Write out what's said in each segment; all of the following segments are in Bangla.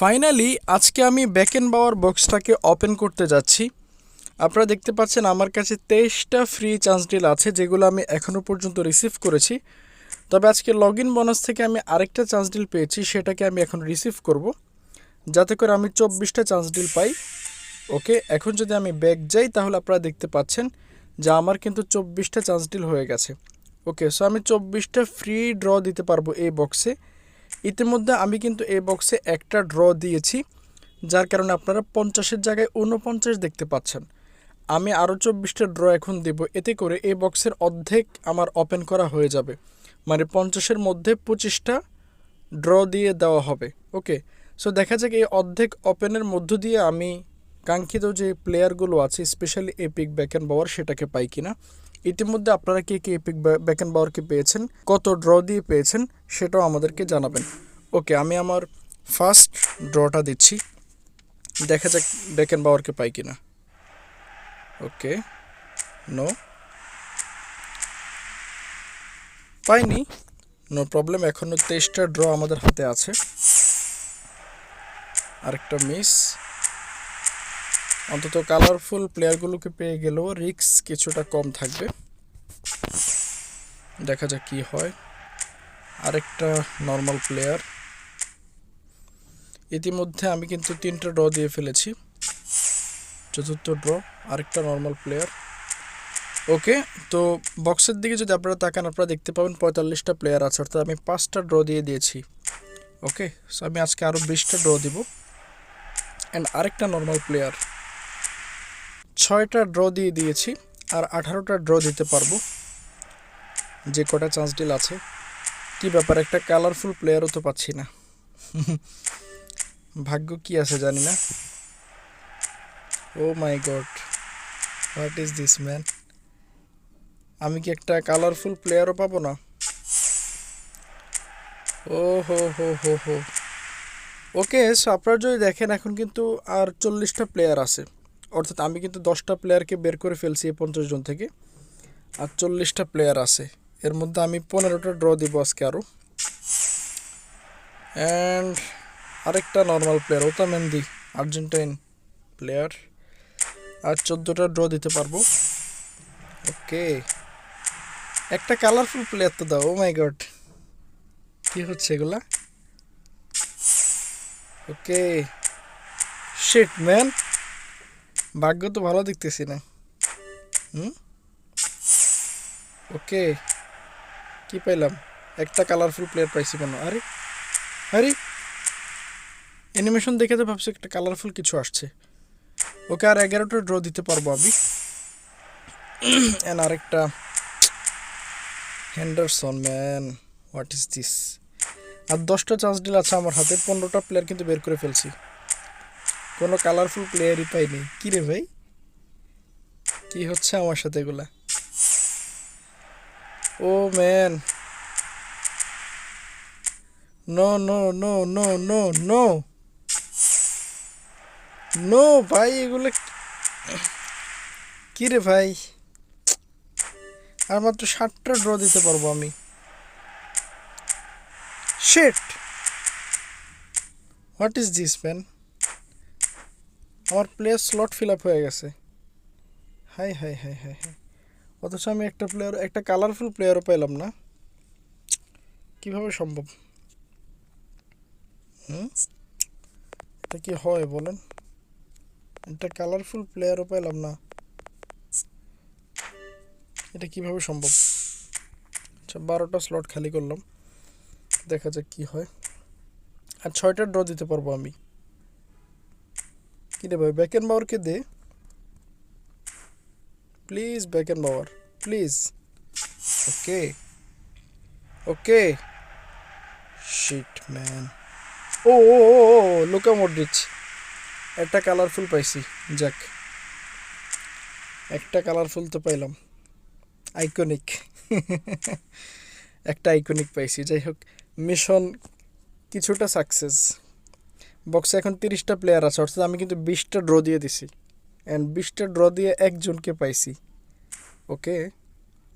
ফাইনালি আজকে আমি ব্যাকেন বাওয়ার বক্সটাকে ওপেন করতে যাচ্ছি। আপনারা দেখতে পাচ্ছেন আমার কাছে তেইশটা ফ্রি চান্স ডিল আছে, যেগুলো আমি এখনও পর্যন্ত রিসিভ করেছি। তবে আজকে লগ ইন বোনাস থেকে আমি আরেকটা চান্স ডিল পেয়েছি, সেটাকে আমি এখন রিসিভ করব। যাতে করে আমি চব্বিশটা চান্স ডিল পাই। ওকে, এখন যদি আমি ব্যাক যাই, তাহলে আপনারা দেখতে পাচ্ছেন যে আমার কিন্তু চব্বিশটা চান্স ডিল হয়ে গেছে। ওকে সো আমি চব্বিশটা ফ্রি ড্র দিতে পারব এই বক্সে ইতিমধ্যে আমি কিন্তু এই বক্সে একটা ড্র দিয়েছি, যার কারণে আপনারা পঞ্চাশের জায়গায় ঊনপঞ্চাশ দেখতে পাচ্ছেন। আমি আরও চব্বিশটা ড্র এখন দেব, এতে করে এই বক্সের অর্ধেক আমার ওপেন করা হয়ে যাবে। মানে পঞ্চাশের মধ্যে পঁচিশটা ড্র দিয়ে দেওয়া হবে ওকে সো দেখা যাক এই অর্ধেক ওপেনের মধ্য দিয়ে আমি কাঙ্ক্ষিত যে প্লেয়ারগুলো আছে স্পেশালি এপিক ব্যাকেন বাওয়ার সেটাকে পাই কিনা। ইতিমধ্যে আপনারা কে কে এপিক ব্যাকেন বাওয়ারকে পেয়েছেন, কত ড্র দিয়ে পেয়েছেন, সেটাও আমাদেরকে জানাবেন। ওকে আমি আমার ফার্স্ট ড্রটা দিচ্ছি। দেখা যাক ব্যাকেন বাওয়ারকে পাই কিনা। ওকে নো পাইনি। নো প্রবলেম এখনও তেইশটা ড্র আমাদের হাতে আছে। আরেকটা মিস অন্তত কালারফুল প্লেয়ারগুলোকে পেয়ে গেলেও রিক্স কিছুটা কম থাকবে। দেখা যাক কি হয়। আরেকটা নর্মাল প্লেয়ার ইতিমধ্যে আমি কিন্তু তিনটা ড্র দিয়ে ফেলেছি। চতুর্থ ড্র আরেকটা নর্মাল প্লেয়ার ওকে তো বক্সের দিকে যদি আপনারা তাকান, আপনারা দেখতে পাবেন পঁয়তাল্লিশটা প্লেয়ার আছে, অর্থাৎ আমি পাঁচটা ড্র দিয়ে দিয়েছি। ওকে সো আমি আজকে আরও বিশটা ড্র দিব। অ্যান্ড আরেকটা নর্মাল প্লেয়ার ছয়টা ড্র দিয়ে দিয়েছি আর আঠারোটা ড্র দিতে পারব। যে কটা চান্স ডিল আছে। কি ব্যাপার, একটা কালারফুল প্লেয়ারও তো পাচ্ছি না। ভাগ্য কি আছে জানি না। ও my God what is this man আমি কি একটা কালারফুল প্লেয়ারও পাবো না? ও হো হো হো হো ওকে সো আপনারা যদি দেখেন এখন কিন্তু আর চল্লিশটা প্লেয়ার আছে। অর্থাৎ আমি কিন্তু দশটা প্লেয়ারকে বের করে ফেলছি এই পঞ্চাশ জন থেকে। আর চল্লিশটা প্লেয়ার আছে। এর মধ্যে আমি পনেরোটা ড্র দিব আজকে আরও অ্যান্ড আরেকটা normal player Otamendi Argentine player আর চোদ্দোটা ড্র দিতে পারব। ওকে একটা কালারফুল প্লেয়ার তো দাও ও মাই গড কী হচ্ছে এগুলা? ওকে শিট ম্যান ভাগ্য তো ভালো দেখতেছি না। হুম? ওকে, কি পাইলাম? একটা কালারফুল প্লেয়ার পাইছি কেন? আরে আরে অ্যানিমেশন দেখে তো ভাবছি একটা কালারফুল কিছু আসছে। ওকে আর এগারোটা ড্র দিতে পারব আমি। অ্যান্ড আরেকটা Henderson man what is this আর দশটা চান্স ডিল আছে আমার হাতে পনেরোটা প্লেয়ার কিন্তু বের করে ফেলছি। কোনো কালারফুল প্লেয়ারই পাইনি। কি রে ভাই? কি হচ্ছে আমার সাথে এগুলা? ও man no no no no no no no ভাই, এগুলো কী রে ভাই? আর মাত্র ষাটটা ড্র দিতে পারব আমি। Shit what is this man আমার প্লেয়ার স্লট ফিল আপ হয়ে গেছে। High high high high high. অথচ আমি একটা প্লেয়ার একটা কালারফুল প্লেয়ারও পেলাম না। কীভাবে সম্ভব? হুম? এটা কি হয় বলেন? একটা কালারফুল প্লেয়ারও পেলাম না। এটা কীভাবে সম্ভব? আচ্ছা বারোটা স্লট খালি করলাম। দেখা যাক কি হয়। আর ছয়টা ড্র দিতে পারব আমি। কি রে ভাই ব্যাকেন পাওয়ারকে দে? Please Beckenbauer please okay. Okay. Shit man oh oh oh oh Luka Modric. একটা কালারফুল পাইছি যাক। একটা কালারফুল তো পাইলাম। আইকনিক একটা আইকনিক পাইছি যাই হোক। মিশন কিছুটা সাকসেস বক্সে এখন তিরিশটা প্লেয়ার আছে অর্থাৎ আমি কিন্তু বিশটা ড্র দিয়ে দিছি অ্যান্ড বিশটা ড্র দিয়ে একজনকে পাইছি ওকে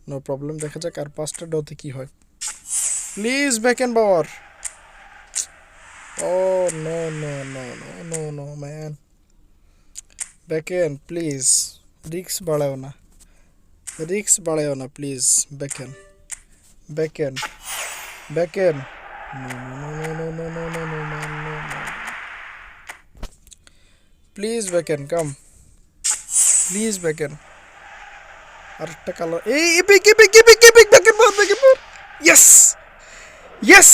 নো প্রবলেম দেখা যাক আর পাঁচটা ড্রতে কী হয় please Beckenbauer Oh no no no no no man man. Backend please রিক্স বাড়াও না রিক্স বাড়াও না প্লিজ ব্যাকেন ব্যাকেন ব্যাকেন প্লিজ ব্যাকেন কাম প্লিজ ব্যাকেন আরেকটা কালার এই epic epic epic epic Beckenbauer Beckenbauer yes yes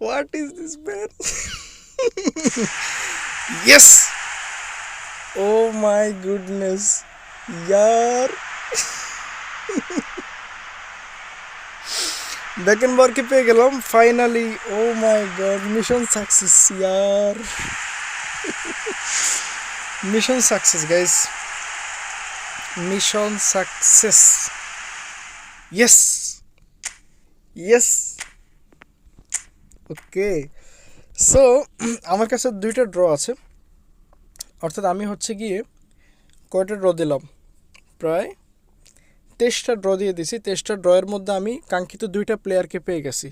what is this man yes oh my goodness यार ব্যাকেনবার্গকে পেয়ে গেলাম finally oh my God mission success year mission success guys mission success yes yes okay so আমার কাছে দুইটা ড্র আছে। অর্থাৎ আমি হচ্ছে গিয়ে কয়টা ড্র দিলাম? প্রায় তেইশটা ড্র দিয়ে দিছি। তেইশটা ড্রয়ের মধ্যে আমি কাঙ্ক্ষিত দুইটা প্লেয়ারকে পেয়ে গেছি।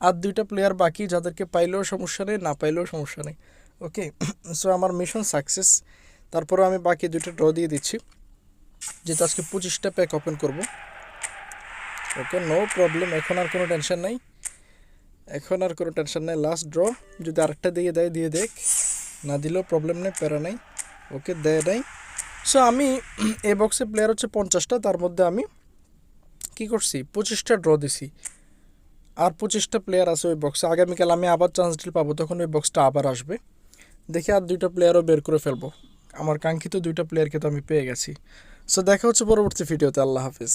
আর দুইটা প্লেয়ার বাকি যাদেরকে পাইলেও সমস্যা নেই, না পাইলেও সমস্যা নেই। ওকে সো আমার মিশন সাকসেস তারপরে আমি বাকি দুইটা ড্র দিয়ে দিচ্ছি, যেহেতু আজকে পঁচিশটা প্যাক ওপেন করব। ওকে নো প্রবলেম এখন আর কোনো টেনশন নাই। এখন আর কোনো টেনশন নেই লাস্ট ড্র যদি আরেকটা দিয়ে দেয়, দিয়ে দেখ। না দিলেও প্রবলেম নেই, প্যারা নাই। ওকে দেয় নাই। সো আমি এই বক্সে প্লেয়ার হচ্ছে পঞ্চাশটা, তার মধ্যে আমি কি করছি? পঁচিশটা ড্র দিছি। আর পঁচিশটা প্লেয়ার আছে ওই বক্সে আগামীকাল আমি আবার চান্স ডিল পাবো, তখন ওই বক্সটা আবার আসবে। দেখি আর দুইটা প্লেয়ারও বের করে ফেলব। আমার কাঙ্ক্ষিত দুইটা প্লেয়ারকে তো আমি পেয়ে গেছি। সো দেখা হচ্ছে পরবর্তী ভিডিওতে আল্লাহ হাফিজ।